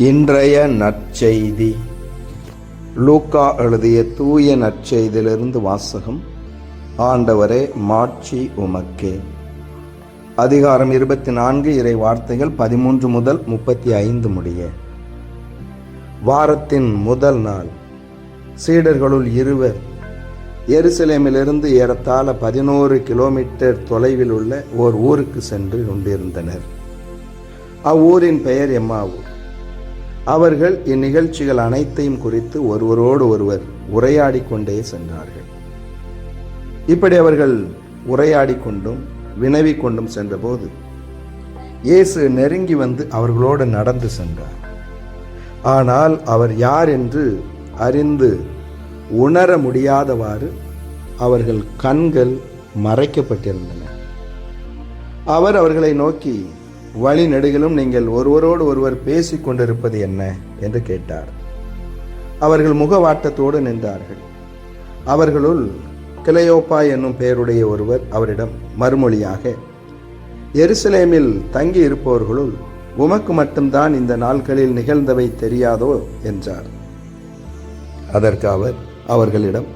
இன்றைய நற்செய்தி. லூக்கா எழுதிய தூய நற்செய்தியிலிருந்து வாசகம் ஆண்டவரே மாட்சி உமக்கே. அதிகாரம் இருபத்தி நான்கு இறை வார்த்தைகள் பதிமூன்று முதல் முப்பத்தி ஐந்து முடிய. வாரத்தின் முதல் நாள். சீடர்களுள் இருவர். எருசலேமிலிருந்து ஏறத்தாழ பதினோரு கிலோமீட்டர் தொலைவில் உள்ள ஓர் ஊருக்கு சென்று கொண்டிருந்தனர். அவ்வூரின் பெயர் எம்மாவூர். அவர்கள் இந்நிகழ்ச்சிகள் அனைத்தையும் குறித்து ஒருவரோடு ஒருவர் உரையாடி கொண்டே சென்றார்கள். இப்படி அவர்கள் உரையாடி கொண்டும் வினவி கொண்டும் சென்றபோது இயேசு நெருங்கி வந்து அவர்களோடு நடந்து சென்றார். ஆனால் அவர் யார் என்று அறிந்து உணர முடியாதவாறு அவர்கள் கண்கள் மறைக்கப்பட்டிருந்தன. அவர் அவர்களை நோக்கி வழி நெடுகிலும் நீங்கள் ஒருவரோடு ஒருவர் பேசிக் கொண்டிருப்பது என்ன? என்று கேட்டார். அவர்கள் முகவாட்டத்தோடு நின்றார்கள். அவர்களுள் கிளையோப்பா என்னும் பெயருடைய ஒருவர் அவரிடம் மறுமொழியாக எருசலேமில் தங்கி இருப்பவர்களுள் உமக்கு மட்டும்தான் இந்த நாட்களில் நிகழ்ந்தவை தெரியாதோ? என்றார். அதற்கு அவர் அவர்களிடம்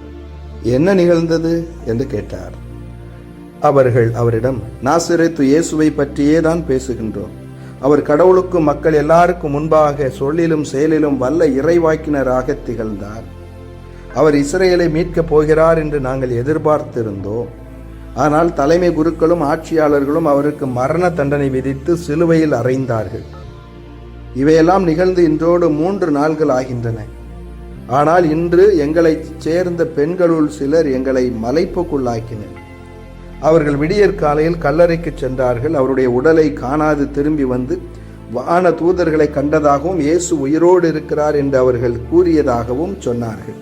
என்ன நிகழ்ந்தது? என்று கேட்டார். அவர்கள் அவரிடம் நாசிரத்து இயேசுவை பற்றியே தான் பேசுகின்றோம். அவர் கடவுளுக்கும் மக்கள் எல்லாருக்கும் முன்பாக சொல்லிலும் செயலிலும் வல்ல இறைவாக்கினராக திகழ்ந்தார். அவர் இஸ்ரேலை மீட்கப் போகிறார் என்று நாங்கள் எதிர்பார்த்திருந்தோம். ஆனால் தலைமை குருக்களும் ஆட்சியாளர்களும் அவருக்கு மரண தண்டனை விதித்து சிலுவையில் அறைந்தார்கள். இவையெல்லாம் நிகழ்ந்து இன்றோடு மூன்று நாள்கள் ஆகின்றன. ஆனால் இன்று எங்களைச் சேர்ந்த பெண்களுள் சிலர் எங்களை மலைப்புக்குள்ளாக்கினர். அவர்கள் விடியற் காலையில் கல்லறைக்கு சென்றார்கள். அவருடைய உடலை காணாது திரும்பி வந்து வான தூதர்களை கண்டதாகவும் இயேசு உயிரோடு இருக்கிறார் என்று அவர்கள் கூறியதாகவும் சொன்னார்கள்.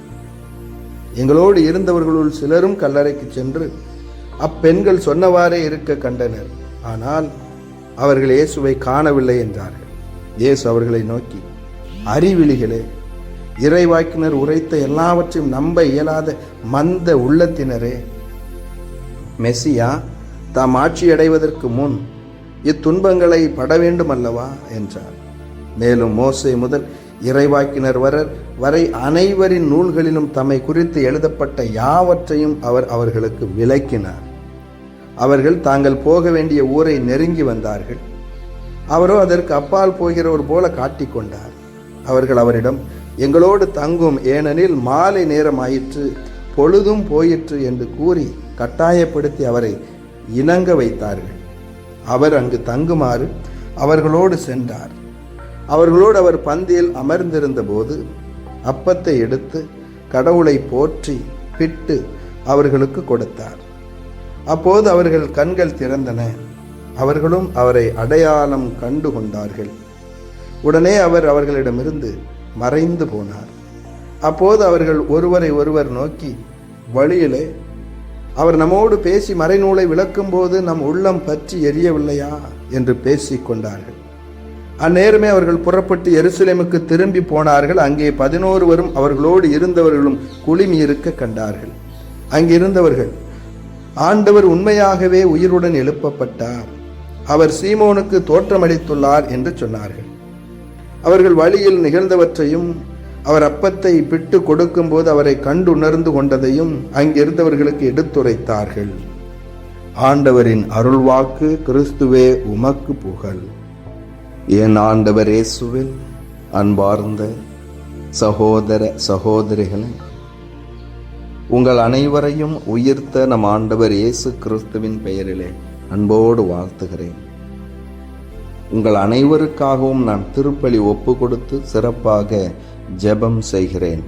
எங்களோடு இருந்தவர்களுள் சிலரும் கல்லறைக்கு சென்று அப்பெண்கள் சொன்னவாறே இருக்க கண்டனர். ஆனால் அவர்கள் இயேசுவை காணவில்லை என்றார்கள். இயேசு அவர்களை நோக்கி அறிவிழிகளே இறைவாக்கினர் உரைத்த எல்லாவற்றையும் நம்ப இயலாத மந்த உள்ளத்தினரே மெஸ்ஸியா தாம் ஆட்சி அடைவதற்கு முன் இத்துன்பங்களை பட வேண்டும் அல்லவா என்றார். மேலும் மோசை முதல் இறைவாக்கினர் வரர் வரை அனைவரின் நூல்களிலும் தம்மை குறித்து எழுதப்பட்ட யாவற்றையும் அவர் அவர்களுக்கு விளக்கினார். அவர்கள் தாங்கள் போக வேண்டிய ஊரை நெருங்கி வந்தார்கள். அவரோ அதற்கு அப்பால் போகிறவர் போல காட்டிக்கொண்டார் அவர்கள் அவரிடம் எங்களோடு தங்கும் ஏனெனில் மாலை நேரம் ஆயிற்று பொழுதும் போயிற்று என்று கூறி கட்டாயப்படுத்தி அவரை இணங்க வைத்தார்கள். அவர் அங்கு தங்குமாறு அவர்களோடு சென்றார். அவர்களோடு அவர் பந்தியில் அமர்ந்திருந்த போது அப்பத்தை எடுத்து கடவுளை போற்றி பிட்டு அவர்களுக்கு கொடுத்தார். அப்போது அவர்கள் கண்கள் திறந்தன. அவர்களும் அவரை அடையாளம் கண்டு கொண்டார்கள் உடனே அவர் அவர்களிடமிருந்து மறைந்து போனார். அப்போது அவர்கள் ஒருவரை ஒருவர் நோக்கி வழியிலே அவர் நம்மோடு பேசி மறைநூலை விளக்கும்போது நம் உள்ளம் பற்றி எரியவில்லையா? என்று பேசிக் கொண்டார்கள். அந்நேரமே அவர்கள் புறப்பட்டு எருசலேமுக்கு திரும்பி போனார்கள். அங்கே பதினோருவரும் அவர்களோடு இருந்தவர்களும் குளிமி இருக்க கண்டார்கள். அங்கிருந்தவர்கள் ஆண்டவர் உண்மையாகவே உயிருடன் எழுப்பப்பட்டார். அவர் சீமோனுக்கு தோற்றமளித்துள்ளார் என்று சொன்னார்கள். அவர்கள் வழியில் நிகழ்ந்தவற்றையும் அவர் அப்பத்தை பிட்டு கொடுக்கும்போது அவரை கண்டுணர்ந்து கொண்டதையும் அங்கிருந்தவர்களுக்கு எடுத்துரைத்தார்கள். ஆண்டவரின் அருள்வாக்கு கிறிஸ்துவே உமக்கு புகழ். என் ஆண்டவர் இயேசுவில் அன்பார்ந்த சகோதர சகோதரிகளே உங்கள் அனைவரையும் உயிர்த்த நம் ஆண்டவர் இயேசு கிறிஸ்துவின் பெயரிலே அன்போடு வாழ்த்துகிறேன். உங்கள் அனைவருக்காகவும் நான் திருப்பலி ஒப்பு கொடுத்து சிறப்பாக ஜெபம் செய்கிறேன்.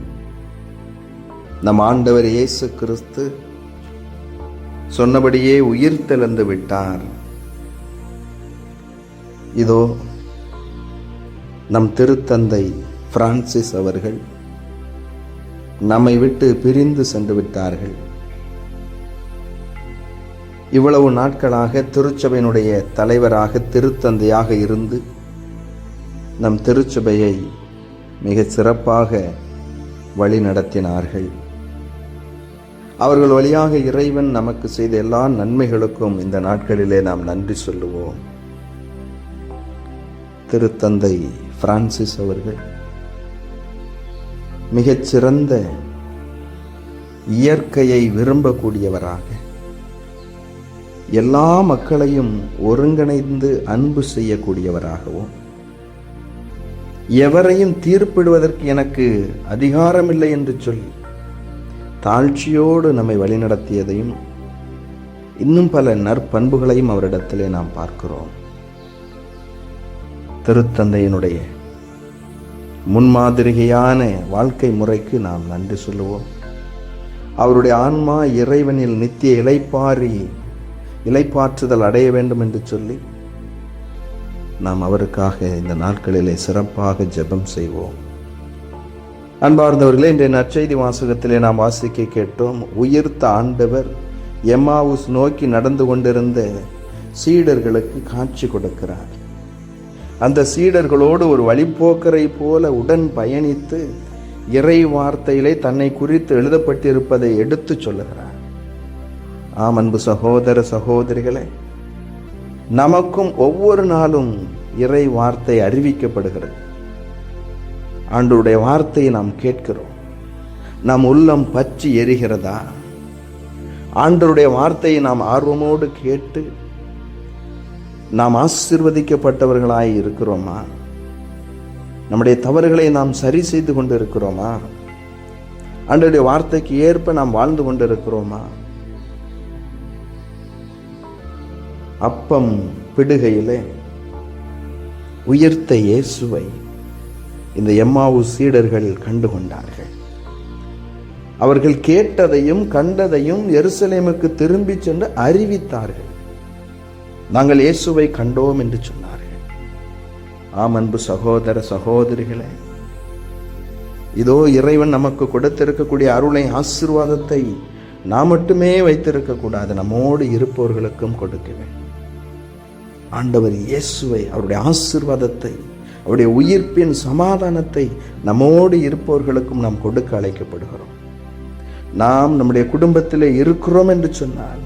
நம் ஆண்டவர் இயேசு கிறிஸ்து சொன்னபடியே உயிர் தெளிந்து விட்டார். இதோ நம் திருத்தந்தை பிரான்சிஸ் அவர்கள் நம்மை விட்டு பிரிந்து சென்று விட்டார்கள். இவ்வளவு நாட்களாக திருச்சபையினுடைய தலைவராக திருத்தந்தையாக இருந்து நம் திருச்சபையை மிக சிறப்பாக வழி நடத்தினார்கள். அவர்கள் வழியாக இறைவன் நமக்கு செய்த எல்லா நன்மைகளுக்கும் இந்த நாட்களிலே நாம் நன்றி சொல்லுவோம். திருத்தந்தை பிரான்சிஸ் அவர்கள் மிகச்சிறந்த இயற்கையை விரும்பக்கூடியவராக எல்லா மக்களையும் ஒருங்கிணைந்து அன்பு செய்யக்கூடியவராகவும் எவரையும் தீர்ப்பிடுவதற்கு எனக்கு அதிகாரமில்லை என்று சொல்லி தாழ்ச்சியோடு நம்மை வழிநடத்தியதையும் இன்னும் பல நற்பண்புகளையும் அவரிடத்திலே நாம் பார்க்கிறோம். திருத்தந்தையினுடைய முன்மாதிரிகையான வாழ்க்கை முறைக்கு நாம் நன்றி சொல்லுவோம். அவருடைய ஆன்மா இறைவனில் நித்திய இலைப்பாரி இலைப்பாற்றுதல் அடைய வேண்டும் என்று சொல்லி நாம் அவருக்காக இந்த நாட்களிலே சிறப்பாக ஜெபம் செய்வோம். அன்பார்ந்தவர்களே இன்றைய நற்செய்தி வாசகத்திலே நாம் வாசிக்க கேட்டோம் உயிர்த்த ஆண்டவர் எம்மாவுஸ் நோக்கி நடந்து கொண்டிருந்த சீடர்களுக்கு காட்சி கொடுக்கிறார். அந்த சீடர்களோடு ஒரு வழிப்போக்கரை போல உடன் பயணித்து இறை வார்த்தையிலே தன்னை குறித்து எழுதப்பட்டிருப்பதை எடுத்து சொல்லுகிறார். ஆம் அன்பு சகோதர சகோதரிகளை நமக்கும் ஒவ்வொரு நாளும் இறை வார்த்தை அறிவிக்கப்படுகிறது. ஆண்டவருடைய வார்த்தையை நாம் கேட்கிறோம். நம் உள்ளம் பச்சி எரிகிறதா? ஆண்டருடைய வார்த்தையை நாம் ஆர்வமோடு கேட்டு நாம் ஆசிர்வதிக்கப்பட்டவர்களாய் இருக்கிறோமா? நம்முடைய தவறுகளை நாம் சரி செய்து கொண்டு இருக்கிறோமா ஆண்டவருடைய வார்த்தைக்கு ஏற்ப நாம் வாழ்ந்து கொண்டு அப்பம் பிடுகையிலே உயிர்த்த இயேசுவை இந்த எம்மாவு சீடர்கள் கண்டு கொண்டார்கள் அவர்கள் கேட்டதையும் கண்டதையும் எருசலேமுக்கு திரும்பிச் சென்று அறிவித்தார்கள். நாங்கள் இயேசுவை கண்டோம் என்று சொன்னார்கள். ஆம் அன்பு சகோதர சகோதரிகளே இதோ இறைவன் நமக்கு கொடுத்திருக்கக்கூடிய அருளை ஆசிர்வாதத்தை நாம் மட்டுமே வைத்திருக்க கூடாது நம்மோடு இருப்பவர்களுக்கும் கொடுக்க வேண்டும். ஆண்டவர் இயேசுவை அவருடைய ஆசிர்வாதத்தை அவருடைய உயிர்ப்பின் சமாதானத்தை நம்மோடு இருப்பவர்களுக்கும் நாம் கொடுக்க அழைக்கப்படுகிறோம். நாம் நம்முடைய குடும்பத்திலே இருக்கிறோம் என்று சொன்னால்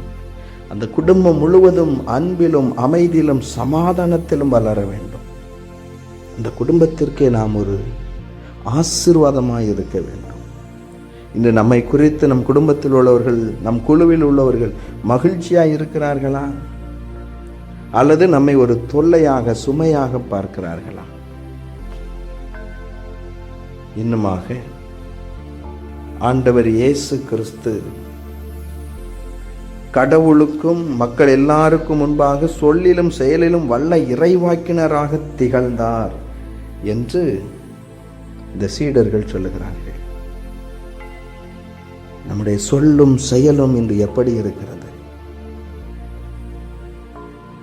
அந்த குடும்பம் முழுவதும் அன்பிலும் அமைதியிலும் சமாதானத்திலும் வளர வேண்டும். அந்த குடும்பத்திற்கே நாம் ஒரு ஆசீர்வாதமாக இருக்க வேண்டும். இன்று நம்மை குறித்து நம் குடும்பத்தில் உள்ளவர்கள் நம் குழுவில் உள்ளவர்கள் மகிழ்ச்சியாக இருக்கிறார்களா? அல்லது நம்மை ஒரு தொல்லையாக சுமையாக பார்க்கிறார்களா? இன்னுமாக ஆண்டவர் இயேசு கிறிஸ்து கடவுளுக்கும் மக்கள் எல்லாருக்கும் முன்பாக சொல்லிலும் செயலிலும் வல்ல இறைவாக்கினராக திகழ்ந்தார் என்று இந்த சீடர்கள் சொல்லுகிறார்கள். நம்முடைய சொல்லும் செயலும் இன்று எப்படி இருக்கிறது?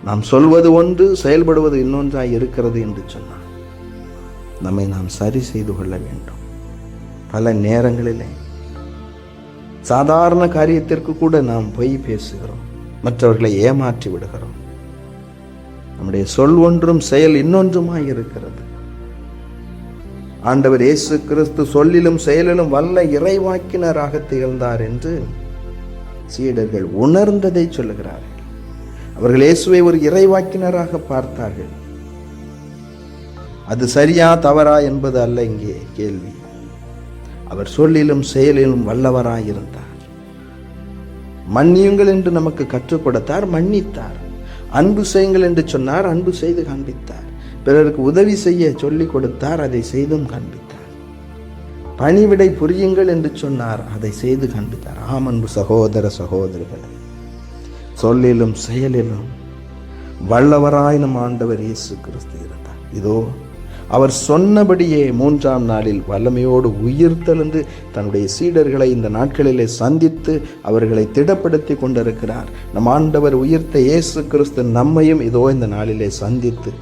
நாம் சொல்வது ஒன்று செயல்படுவது இன்னொன்றாய் இருக்கிறது என்று சொன்னார் நம்மை நாம் சரி செய்து கொள்ள வேண்டும். பல நேரங்களிலே சாதாரண காரியத்திற்கு கூட நாம் பொய் பேசுகிறோம் மற்றவர்களை ஏமாற்றி விடுகிறோம். நம்முடைய சொல் ஒன்றும் செயல் இன்னொன்றுமாய் இருக்கிறது. ஆண்டவர் இயேசு கிறிஸ்து சொல்லிலும் செயலிலும் வல்ல இறைவாக்கினராக திகழ்ந்தார் என்று சீடர்கள் உணர்ந்ததை சொல்லுகிறார்கள். அவர்கள் இயேசுவை ஒரு இறைவாக்கினராக பார்த்தார்கள். அது சரியா தவறா என்பது அல்ல இங்கே கேள்வி. அவர் சொல்லிலும் செயலிலும் வல்லவராயிருந்தார் மன்னியுங்கள் என்று நமக்கு கற்றுக் கொடுத்தார் மன்னித்தார். அன்பு செய்யுங்கள் என்று சொன்னார் அன்பு செய்து காண்பித்தார். பிறருக்கு உதவி செய்ய சொல்லிக் கொடுத்தார் அதை செய்தும் காண்பித்தார். பணிவிடை புரியுங்கள் என்று சொன்னார் அதை செய்து காண்பித்தார். ஆம் அன்பு சகோதர சகோதரிகள் சொல்லிலும் செயலிலும் வல்லவராய் நம் ஆண்டவர் இயேசு கிறிஸ்து இருந்தார். இதோ அவர் சொன்னபடியே மூன்றாம் நாளில் வல்லமையோடு உயிர்த்தெழுந்து தன்னுடைய சீடர்களை இந்த நாட்களிலே சந்தித்து அவர்களை திடப்படுத்தி கொண்டிருக்கிறார். நம் ஆண்டவர் உயிர்த்த இயேசு கிறிஸ்து நம்மையும் இதோ இந்த நாளிலே சந்தித்து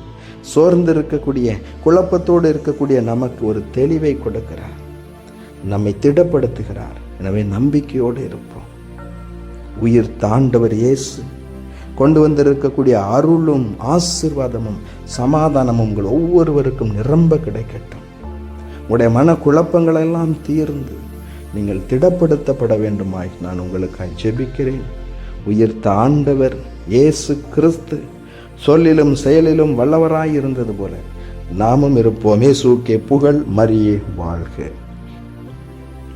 சோர்ந்து இருக்கக்கூடிய குழப்பத்தோடு இருக்கக்கூடிய நமக்கு ஒரு தெளிவை கொடுக்கிறார். நம்மை திடப்படுத்துகிறார். எனவே நம்பிக்கையோடு இருப்போம். உயிர் தாண்டவர் இயேசு. கொண்டு வந்திருக்கக்கூடிய அருளும் ஆசிர்வாதமும் சமாதானமும் உங்கள் ஒவ்வொருவருக்கும் நிரம்ப கிடைக்கட்டும். உடைய மன குழப்பங்களெல்லாம் தீர்ந்து நீங்கள் திடப்படுத்தப்பட வேண்டுமாய் நான் உங்களுக்காய் ஜெபிக்கிறேன். உயிர் தாண்டவர் இயேசு கிறிஸ்து சொல்லிலும் செயலிலும் வல்லவராய் இருந்தது போல நாமும் இருப்போமே. சூக்கே புகழ் மரியே வாழ்க.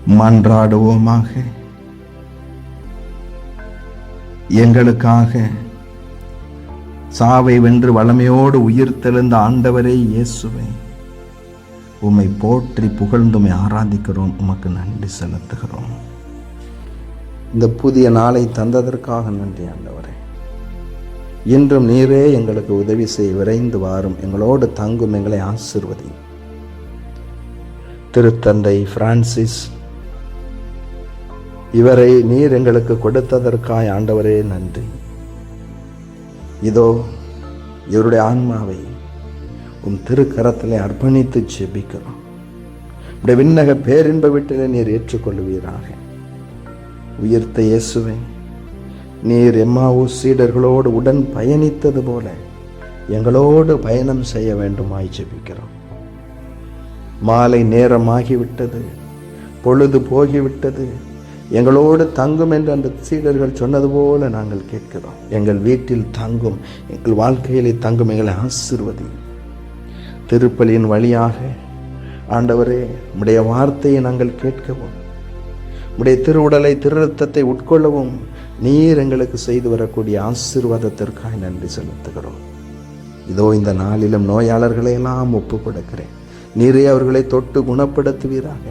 மன்றாடுவோமாக. எங்களுக்காக சாவை வென்று வளமையோடு உயிர் தெழுந்த ஆண்டவரே இயேசுவே உம்மை போற்றி புகழ்ந்துமை ஆராதிக்கிறோம் உமக்கு நன்றி செலுத்துகிறோம். இந்த புதிய நாளை தந்ததற்காக நன்றி ஆண்டவரே. இன்றும் நீரே எங்களுக்கு உதவி செய்ய விரைந்து வாரும் எங்களோடு தங்கும் எங்களை ஆசிர்வதி திருத்தந்தை பிரான்சிஸ் இவரை நீர் எங்களுக்கு கொடுத்ததற்காய் ஆண்டவரே நன்றி. இதோ இவருடைய ஆன்மாவை உம் திருக்கரத்திலே அர்ப்பணித்து செபிக்கிறோம் இப்படி விண்ணக பேரின்ப வீட்டிலே நீர் ஏற்றுக்கொள்வீராக. உயிர்த்த இயேசுவை நீர் எம்மாவூ சீடர்களோடு உடன் பயணித்தது போல எங்களோடு பயணம் செய்ய வேண்டுமாய் ஜெபிக்கிறோம். மாலை நேரமாகிவிட்டது பொழுது போகிவிட்டது எங்களோடு தங்கும் என்று அந்த சீடர்கள் சொன்னது போல நாங்கள் கேட்கிறோம். எங்கள் வீட்டில் தங்கும் எங்கள் வாழ்க்கையிலே தங்கும் எங்களை ஆசிர்வதி. திருப்பலியின் வழியாக ஆண்டவரே உடைய வார்த்தையை நாங்கள் கேட்கவும் உடைய திருவுடலை திருரத்தத்தை உட்கொள்ளவும் நீர் எங்களுக்கு செய்து வரக்கூடிய ஆசீர்வாதத்திற்காக நன்றி செலுத்துகிறோம். இதோ இந்த நாளிலும் நோயாளர்களை எல்லாம் ஒப்பு கொடுக்கிறேன் நீரே அவர்களை தொட்டு குணப்படுத்துவீராக.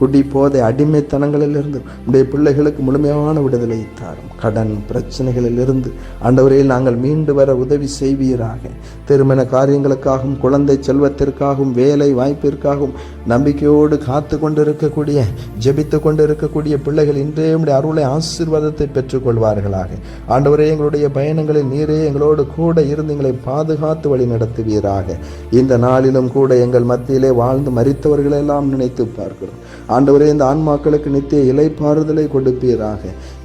குடி போதை அடிமைத்தனங்களிலிருந்து உடைய பிள்ளைகளுக்கு முழுமையான விடுதலை தாரும். கடன் பிரச்சனைகளிலிருந்து ஆண்டவரையில் நாங்கள் மீண்டு வர உதவி செய்வீராக. திருமண காரியங்களுக்காகவும் குழந்தை செல்வத்திற்காகவும் வேலை வாய்ப்பிற்காகவும் நம்பிக்கையோடு காத்து கொண்டிருக்கக்கூடிய ஜெபித்து கொண்டிருக்கக்கூடிய பிள்ளைகள் இன்றே உடைய அருளை ஆசீர்வாதத்தை பெற்றுக்கொள்வார்களாக. ஆண்டவரே எங்களுடைய பயணங்களில் நீரே எங்களோடு கூட இருந்து எங்களை பாதுகாத்து வழி நடத்துவீராக. இந்த நாளிலும் கூட எங்கள் மத்தியிலே வாழ்ந்து மறித்தவர்களெல்லாம் நினைத்து பார்க்கிறோம். ஆண்டவரே இந்த ஆன்மாக்களுக்கு நித்திய இலைப்பாறுதலை கொடுப்பீராக.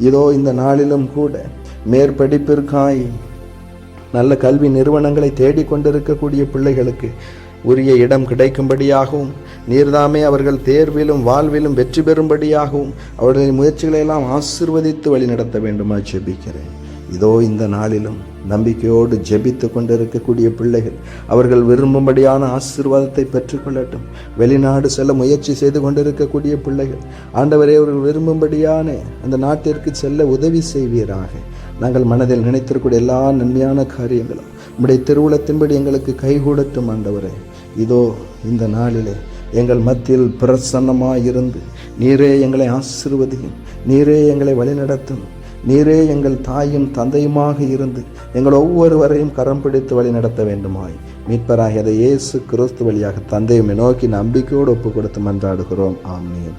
இதோ இந்த நாளிலும் கூட மேற்படிப்பிற்காய் நல்ல கல்வி நிறுவனங்களை தேடிக்கொண்டிருக்கக்கூடிய பிள்ளைகளுக்கு உரிய இடம் கிடைக்கும்படியாகவும் நீர்தாமே அவர்கள் தேர்விலும் வாழ்விலும் வெற்றி பெறும்படியாகவும் அவர்களின் முயற்சிகளை எல்லாம் ஆசிர்வதித்து வழிநடத்த வேண்டுமா ஜெபிக்கிறேன். இதோ இந்த நாளிலும் நம்பிக்கையோடு ஜெபித்து கொண்டிருக்கக்கூடிய பிள்ளைகள் அவர்கள் விரும்பும்படியான ஆசீர்வாதத்தை பெற்றுக்கொள்ளட்டும். வெளிநாடு செல்ல முயற்சி செய்து கொண்டிருக்கக்கூடிய பிள்ளைகள் ஆண்டவரே அவர்கள் விரும்பும்படியான அந்த நாட்டிற்கு செல்ல உதவி செய்வீராக. நாங்கள் மனதில் நினைத்திருக்கூடிய எல்லா நன்மையான காரியங்களும் உம்முடைய திருவுளத்தின்படி எங்களுக்கு கைகூடட்டும் ஆண்டவரே. இதோ இந்த நாளிலே எங்கள் மத்தியில் பிரசன்னமாயிருந்து நீரே எங்களை ஆசிர்வதியும் நீரே எங்களை வழிநடத்தும். நீரே எங்கள் தாயும் தந்தையுமாக இருந்து எங்கள் ஒவ்வொருவரையும் கரம் பிடித்து வழி நடத்த வேண்டுமாய். மீட்பராகிய இயேசு கிறிஸ்து வழியாக தந்தையுமை நோக்கி நம்பிக்கையோடு ஒப்பு கொடுத்து மன்றாடுகிறோம் ஆமீன்.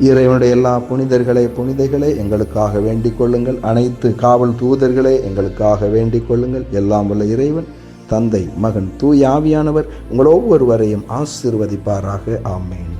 இறைவனுடைய எல்லா புனிதர்களே புனிதைகளே எங்களுக்காக வேண்டிக் கொள்ளுங்கள். அனைத்து காவல் தூதர்களே எங்களுக்காக வேண்டிக் கொள்ளுங்கள். எல்லாம் உள்ள இறைவன் தந்தை மகன் தூயாவியானவர் உங்கள் ஒவ்வொருவரையும் ஆசீர்வதிப்பாராக. ஆமேன்.